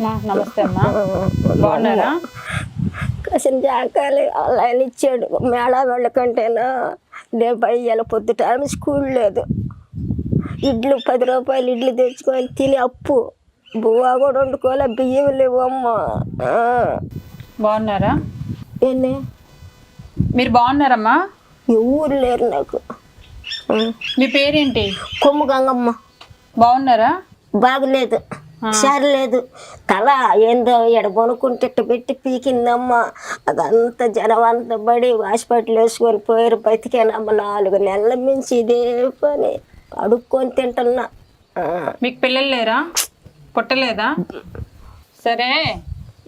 నమస్తే అమ్మా. బాగున్నారా? కాసిన జాకాలి ఆయన ఇచ్చాడు. మేళ వెళ్ళకంటేనా రేపు అయ్యాల పొద్దుట స్కూల్ లేదు. ఇడ్లు పది రూపాయలు ఇడ్లు తెచ్చుకొని తిని అప్పు. బువ్వ కూడా వండుకోలే బియ్యం లేవు అమ్మ. బాగున్నారా? ఏంది? మీరు బాగున్నారమ్మా? ఊరు లేరు నాకు. మీ పేరేంటి? కొమ్ము గంగమ్మ. బాగున్నారా? బాగలేదు. సరలేదు. తల ఏందో ఎడగొనుకుంటే ఇట్ట పెట్టి పీకిందమ్మ. అదంతా జనం అంతా పడి హాస్పిటల్ వేసుకొని పోయారు. బతికానమ్మ నాలుగు నెలల మించి ఇదే పని. అడుక్కొని తింటున్నా. మీకు పిల్లలు లేరా? పుట్టలేదా? సరే.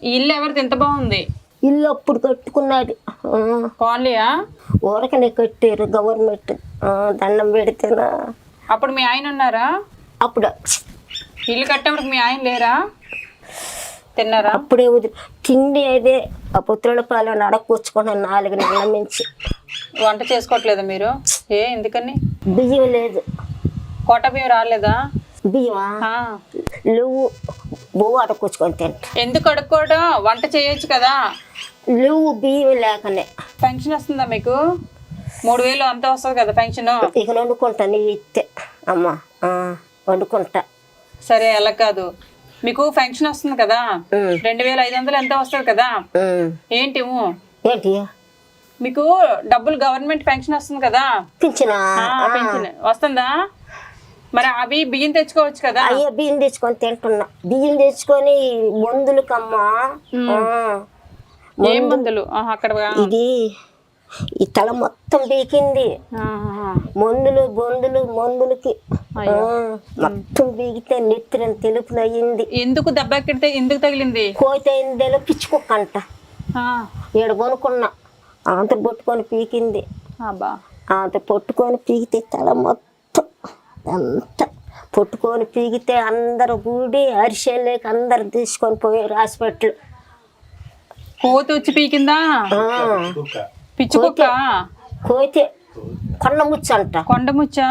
ఈ ఇల్లు ఎవరిది? ఎంత బాగుంది. ఇల్లు అప్పుడు కట్టుకున్నాడు. ఆ. కాలనీయా? ఊరకనే కట్టారు గవర్నమెంట్. దండం పెడితేనా? అప్పుడు మీ ఆయన ఉన్నారా? అప్పుడు ఇల్లు కట్టేప్పుడు మీ ఆయన లేరా? తిన్నారా? అప్పుడే వదిలి. తిండి అయితే ఆ పుత్రుల పాలన అడక్కొచ్చుకున్నాను నాలుగు నెలల మించి వంట చేసుకోవట్లేదా మీరు? ఏ ఎందుకని? బియ్యం లేదు. కోట బియ్యం రాలేదా? బియ్యమా? ఆ. నువ్వు బువ్వ అడకొచ్చుకొని తింటా ఎందుకు అడుక్కోవడం? వంట చేయొచ్చు కదా. నువ్వు బియ్యం లేకనే. పెన్షన్ వస్తుందా మీకు? మూడు వేలు అంతా వస్తుంది కదా పెన్షన్. ఇక వండుకుంటా నీ ఇస్తే అమ్మ వండుకుంటా. సరే అలా కాదు. మీకు పెన్షన్ వస్తుంది కదా. రెండు వేల ఐదు వందలు ఎంత వస్తుంది కదా. ఏంటి? ఏంటి? మీకు డబ్బులు గవర్నమెంట్ పెన్షన్ వస్తుంది కదా? పెన్షన్ వస్తుందా? మరి అవి బియ్యం తెచ్చుకోవచ్చు కదా? అయ్యో బియ్యం తెచ్చుకొని తింటున్నా. బియ్యం తెచ్చుకొని మందులకమ్మా ఆ, ఏం మందులు? అక్కడ ఇది ఈ తల మొత్తం బీకింది. మందులు బొందులు మందులకి మొత్తం బీగితే నెత్తిరని తెలుపు అయ్యింది ఎందుకు దెబ్బ ఎక్కిడితే ఎందుకు తగిలింది? కోత అయిందేలో పిచ్చుకుక్కంట. ఆ, ఈడ కొనుక్కున్నా అంత పట్టుకొని పీకింది. అబ్బా. అంత పట్టుకొని పీకితే తల మొత్తం అంత. పట్టుకొని పీకితే అందరు కూడి అరిసెలేక అందరు తీసుకొని పోయారు హాస్పిటల్. కోతి వచ్చి పీకిందా పిచ్చి కుక్క కోతే. కొండ ముచ్చంట కొండముచ్చా?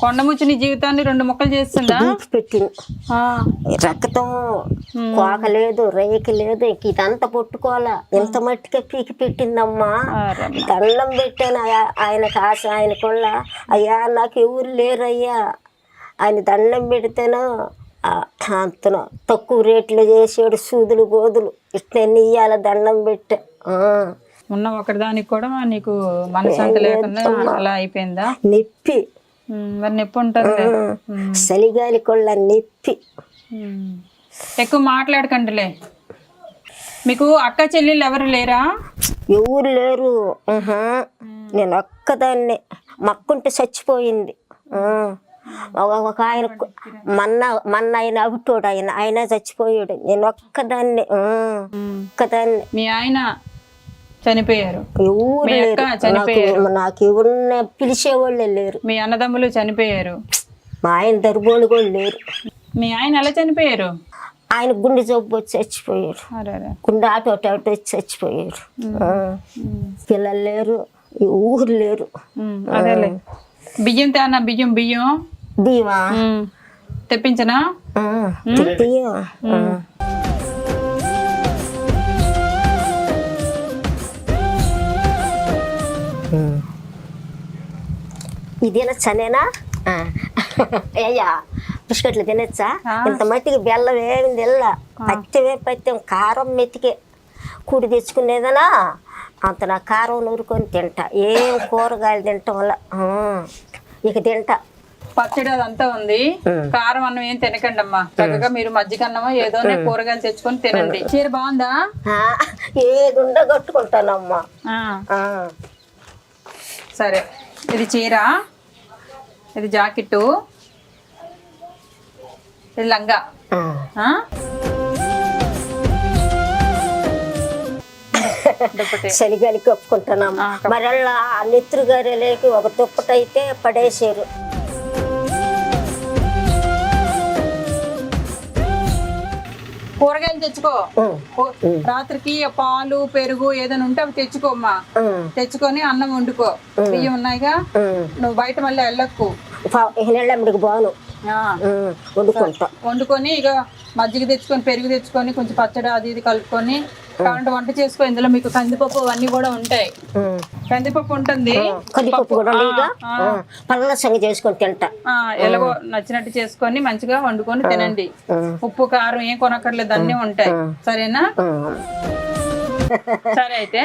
కొండముచ్చు నీ జీవితాన్ని రెండు ముక్కలు చేస్తుందా? పెట్టింది. రక్తం కోక లేదు రేకి లేదు ఇదంతా పట్టుకోవాలా? ఇంత మట్టికే పీకి పెట్టిందమ్మా. దండం పెట్టాను ఆయ- ఆయనకు ఆశ ఆయనకుళ్ళ అయ్యా నాకు ఎవరు లేరయ్యా. ఆయన దండం పెడితేనో అంతను తక్కువ రేట్లు చేసాడు సూదులు గోదులు. ఇట్లన్నీ ఇయ్యాల దండం పెట్టా. ఉన్న ఒకటి దానికి కూడా నీకు మనశ్శాంతి లేకుండా అలా అయిపోయిందా? నొప్పి. మరి నొప్పి ఉంటుంది చలిగాలి కొళ్ళ నొప్పి. ఎక్కువ మాట్లాడకండిలే. మీకు అక్క చెల్లెళ్ళు ఎవరు లేరా? ఎవరు లేరు. నేను ఒక్కదాన్నే. మక్కుంటే చచ్చిపోయింది. ఒక- ఆయన మన్న మన్న ఆయన అవిటోడు ఆయన. ఆయన చచ్చిపోయాడు. నేను ఒక్కదాన్నే. ఒక్కదాన్నే. మీ ఆయన చనిపోయారు. ఎవరు మీ లేరు. అక్క నాకు చనిపోయారు. నాకు ఎవరిని పిలిచేవాళ్ళే లేరు. మీ అన్నదమ్ములు చనిపోయారు. మా ఆయన దరిబోళ్ళు కూడా లేరు. మీ ఆయన ఎలా చనిపోయారు? ఆయన గుండె జబ్బు వచ్చి చచ్చిపోయాడు అరే గుండె ఆటో అటు వచ్చి చచ్చిపోయాడు ఆ. పిల్లలు లేరు ఈ ఊరు లేరు. అదేలే. బియ్యం తేనా బియ్యం బియ్యం? దీవా ఉమ్, తెప్పించనా? ఇదేనా చనేనా? అయ్యా బిస్కెట్లు తినచ్చా? ఇంత మట్టికి బెల్లం వేగింది ఎల్ల పచ్చవే పత్యం కారం మెతికే. కూడి తెచ్చుకునేదనా అంత నా కారం నూరుకొని తింటా. ఏం కూరగాయలు తింటాం వల్ల ఇక తింటా. పచ్చడి అదంతా ఉంది. కారం అన్నం ఏం తినకండి అమ్మా. చక్కగా మీరు మజ్జిగ అన్నమో ఏదో కూరగాయలు తెచ్చుకొని తినండి. చీర బాగుందా? ఏది ఉండ కట్టుకుంటానమ్మా. ఆ, ఆ. సరే. ఇది చీర ఇది జాకెట్టు ఇది లంగా ఆ. ఆ? దుప్పటి చలిగాలి కప్పుకుంటున్నాము మరి అలా ఆ నెత్తురు గారెలేకి ఒక దుప్పటైతే పడేసారు కూరగాయలు తెచ్చుకో. రాత్రికి పాలు పెరుగు ఏదైనా ఉంటే అవి తెచ్చుకోమ్మా. తెచ్చుకొని అన్నం వండుకో. బియ్యం ఉన్నాయిగా. నువ్వు బయట మళ్ళీ వెళ్ళకు. బాను. వండుకుంటా. వండుకొని ఇక మజ్జిగ తెచ్చుకొని పెరుగు తెచ్చుకొని కొంచెం పచ్చడి అది ఇది కలుపుకొని కావాలంటే వంట చేసుకో. ఇందులో మీకు కందిపప్పు అవన్నీ కూడా ఉంటాయి. కందిపప్పు ఉంటుంది. కందిపప్పు కూడా చేసుకొని తింటా. ఎలాగో నచ్చినట్టు చేసుకొని మంచిగా వండుకొని తినండి. ఉప్పు కారం ఏం కొనక్కర్లేదు అన్నీ ఉంటాయి. సరేనా. సరే అయితే.